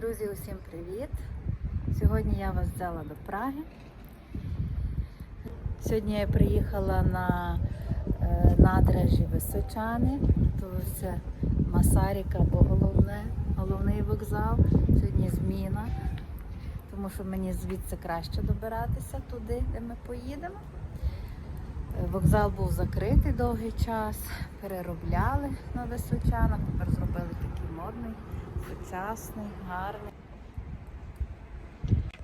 Друзі, усім привіт! Сьогодні я вас взяла до Праги. Сьогодні я приїхала на е, надрежі Височани, це Масаріка, бо головне, головний вокзал. Сьогодні зміна, тому що мені звідси краще добиратися туди, де ми поїдемо. Е, Вокзал був закритий довгий час, переробляли на Височанах, тепер зробили такий модний, сучасний, гарний.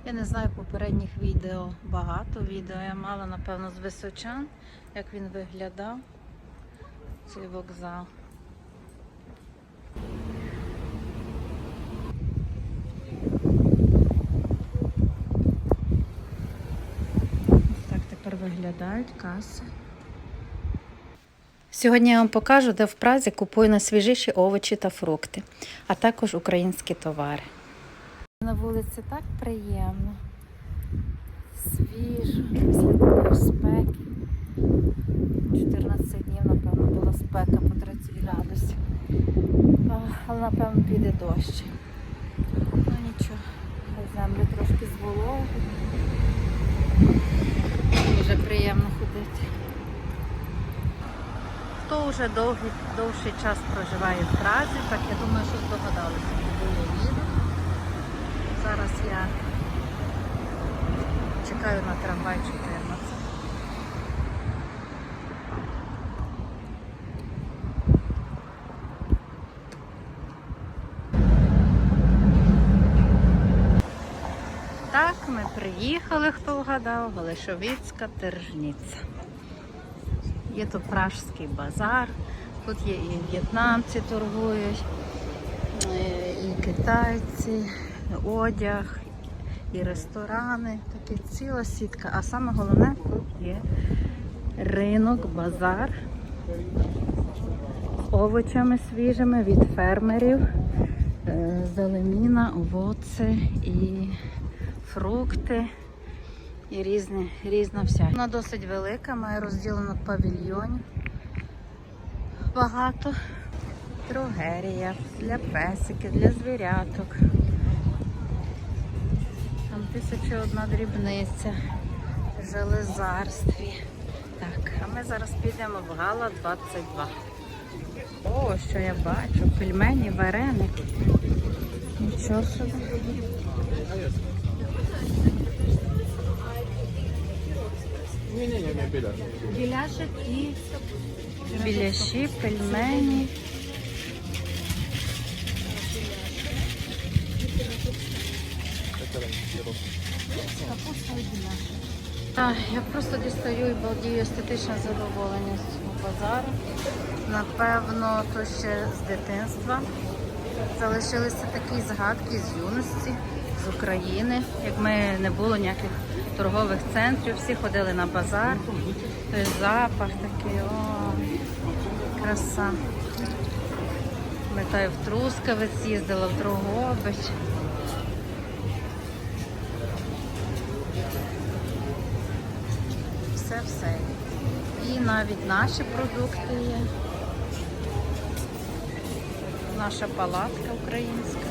Я не знаю попередніх відео, багато відео я мала, напевно, з Височан, як він виглядав, цей вокзал. Ось так тепер виглядають каси. Сьогодні я вам покажу, де в Празі купую найсвіжіші овочі та фрукти, а також українські товари. На вулиці так приємно, свіжо, після спеки. 14 днів, напевно, була спека по 30 градусів. Але, напевно, піде дощ. Ну нічого, землю трошки зволожу. Дуже приємно ходити. Хто вже довгий, довший час проживає в Празі, так я думаю, що здогадалися, куди я їду. Зараз я чекаю на трамвай 14. Так, ми приїхали, хто вгадав, Голишовіцька тержниця. Є тут пражський базар, тут є і в'єтнамці торгують, е, і китайці, одяг, і ресторани. Таке ціла сітка. А саме головне тут є ринок, базар з овочами свіжими від фермерів, е, зеленіна, овоці і фрукти. І різні, різна вся. Вона досить велика, має розділено павільйонів. Багато. Дрогерія для песиків, для звіряток. Там тисяча одна дрібниця железарстві. Так, а ми зараз підемо в Гала 22. О, що я бачу, пельмені, вареник. Нічого собі. Ні, ні, ні, біля. Біляшик і біляші, пельмені. Я просто дістаю і балдію естетичне задоволення з цього базару. Напевно, то ще з дитинства. Залишилися такі згадки з юності, України. Як ми не було ніяких торгових центрів, всі ходили на базар. Той запах такий, о, краса. Пам'ятаю, в Трускавець їздила, в Дрогобич. Все-все. І навіть наші продукти є. Наша палатка українська.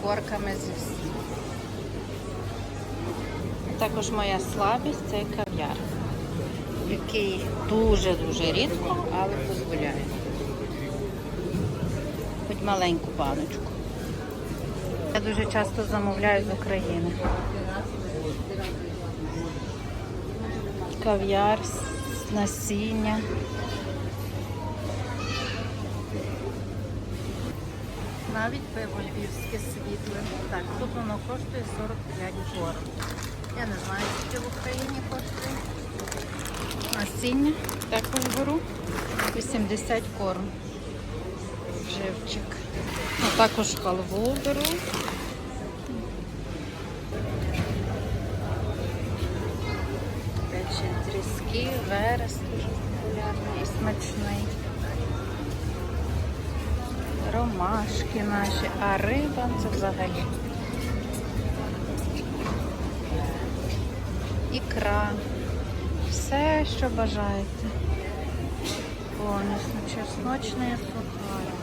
З цукорками зі всім. Також моя слабість це кав'яр, який дуже-дуже рідко, але дозволяє. Хоч маленьку баночку. Я дуже часто замовляю з України. Кав'яр, насіння. Навіть пиво львівське світле. Так, тут воно коштує 45 город. Я не знаю, скільки в Україні коштує. Насіння також беру. 80 корм. Живчик. А також халву беру. Тріски, верес дуже популярний і смачний. Ромашки наші, а риба це взагалі. Ікра. Все, що бажаєте. повністю. Чесночний сухарик.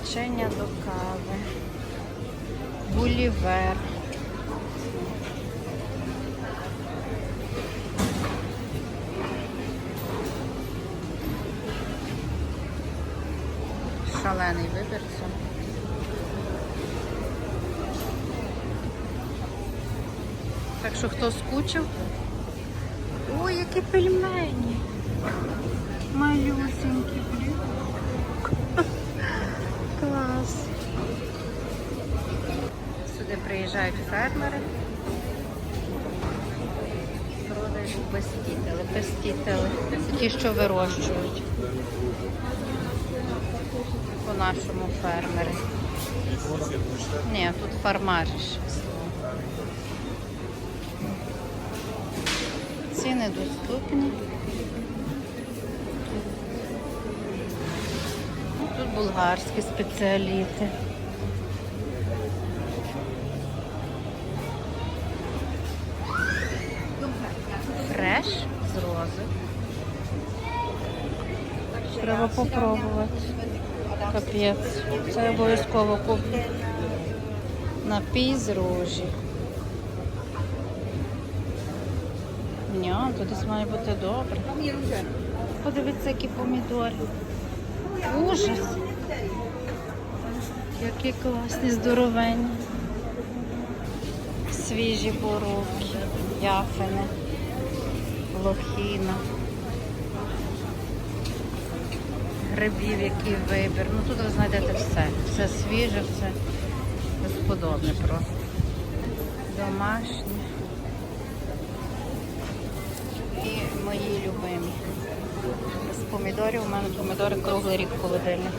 Печення до кави. Гулівер. Шалений вибір. Так що хто скучив? Ой, які пельмені. Малюсенькі, блін. Клас. Сюди приїжджають фермери. Продають пестітели, пестітели. Ті, що вирощують. По-нашому фермери. Ні, тут фармариш. Ціни доступні. Ну, Тут болгарські спеціаліти. Фреш з рози. Треба попробувати. Капець. Це обов'язково куплю. Напій з рожі. То десь має бути добре. Подивіться, які помідори. Ужас. Які класні, здоровенні. Свіжі боровки, яфини, лохіна. Грибів, який вибір. Ну тут ви знайдете все. Все свіже, все безподобне просто. Домашнє. І мої любимі. З помідорів у мене помідори круглий рік холодильник.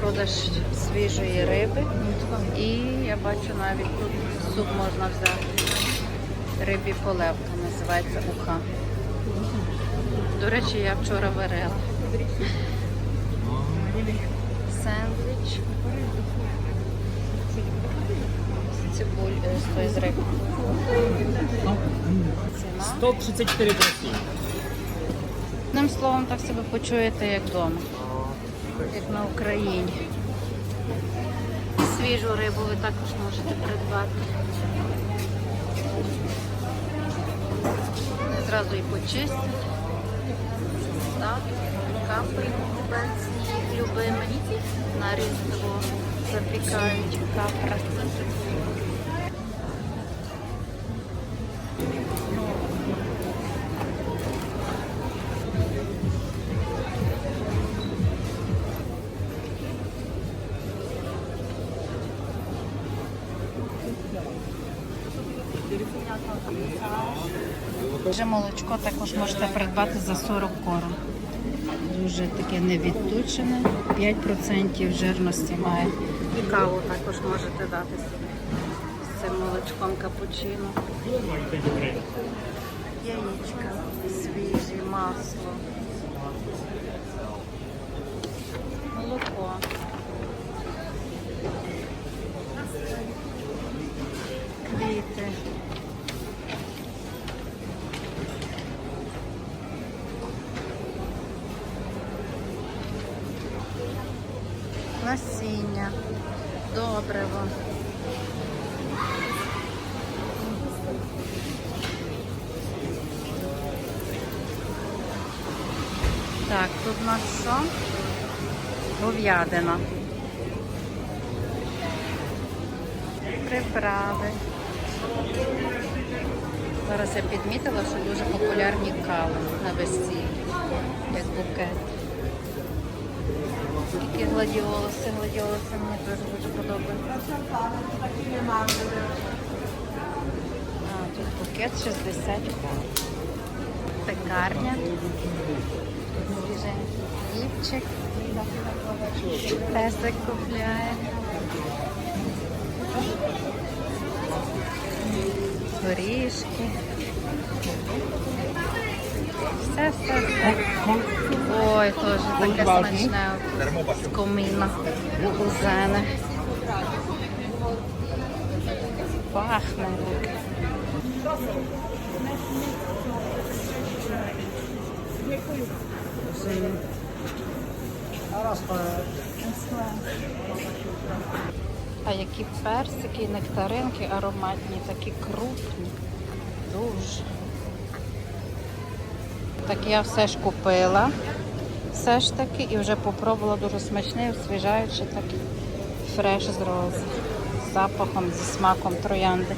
Продаж свіжої риби. І я бачу навіть тут суп можна взяти. Рибі полевка називається уха. До речі, я вчора варила. Сендвіч. Цибуль, е, з тої з. Ціна. 134 гривні. Одним словом, так себе почуєте, як вдома, як на Україні. І свіжу рибу ви також можете придбати. Зразу і почистять. Так, капають їх любимий. На різдво запікають капра. Вже молочко також можете придбати за 40 корон. Дуже таке невідточене, 5% жирності має. І каву також можете дати собі з цим молочком капучино. Яєчка, свіжі, масло, добриво. Так, тут у нас що? Говядина. Приправи. Зараз я підмітила, що дуже популярні кави на весіллі, як букет. Такі гладіолуси, гладіолуси мені теж дуже подобаються. А, тут букет 60 гривень. Пекарня. Свіжий хлібчик. Песик купляє. Горішки. Все, все, все. Ой, теж таке смачне з коміна. Кузене. Пахне. А які персики, нектаринки ароматні, такі крупні. Дуже. Так я все ж купила. Все ж таки і вже попробувала дуже смачний, освіжаючий такий фреш з рози. З запахом, зі смаком троянди.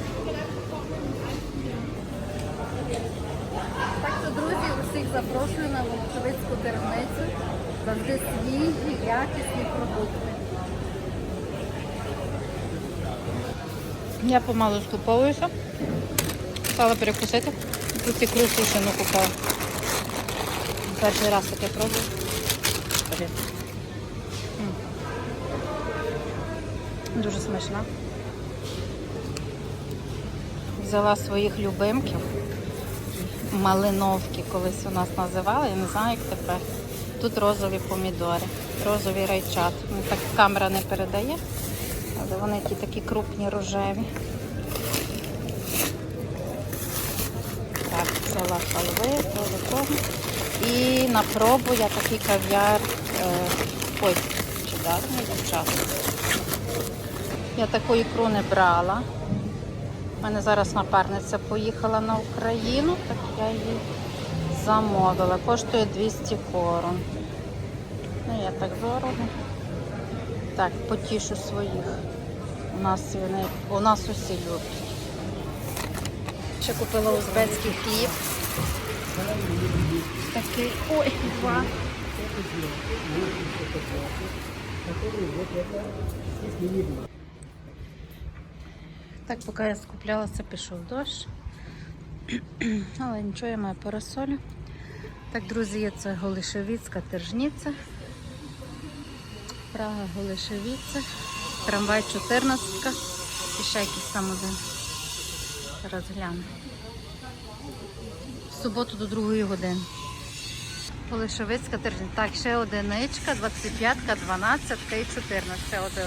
Так що, друзі, усіх запрошую на Волочевицьку терницю. Завжди свіжі, якісні продукти. Я помалу скуповуюся. Стала перекусити. Тут і кру сушену купила. Перший раз таке пробую. М. Дуже смачна. Взяла своїх любимків. Малиновки колись у нас називали, я не знаю, як тепер. Тут розові помідори, розовий райчат. Ну, Так камера не передає, але вони ті такі крупні рожеві. Так, взяла халви, то того. І на пробу я такий кав'яр. Е, ой, чи мені дівчата? Я таку ікру не брала. У мене зараз напарниця поїхала на Україну, так я її замовила. Коштує 200 корон. Ну, я так дорого. Так, потішу своїх. У нас вони, у нас усі люблять. Ще купила узбецький хліб. Такий. Ой, два. Так, поки я скуплялася, пішов дощ. Але нічого, я маю парасолю. Так, друзі, це Голишевіцька тержниця. Прага Голишевіця. Трамвай 14 і ще якийсь там один. Зараз гляну. В суботу до 2 години. Полишовицька тиждень. Так, ще одиничка, 25, 12 і 14. Один.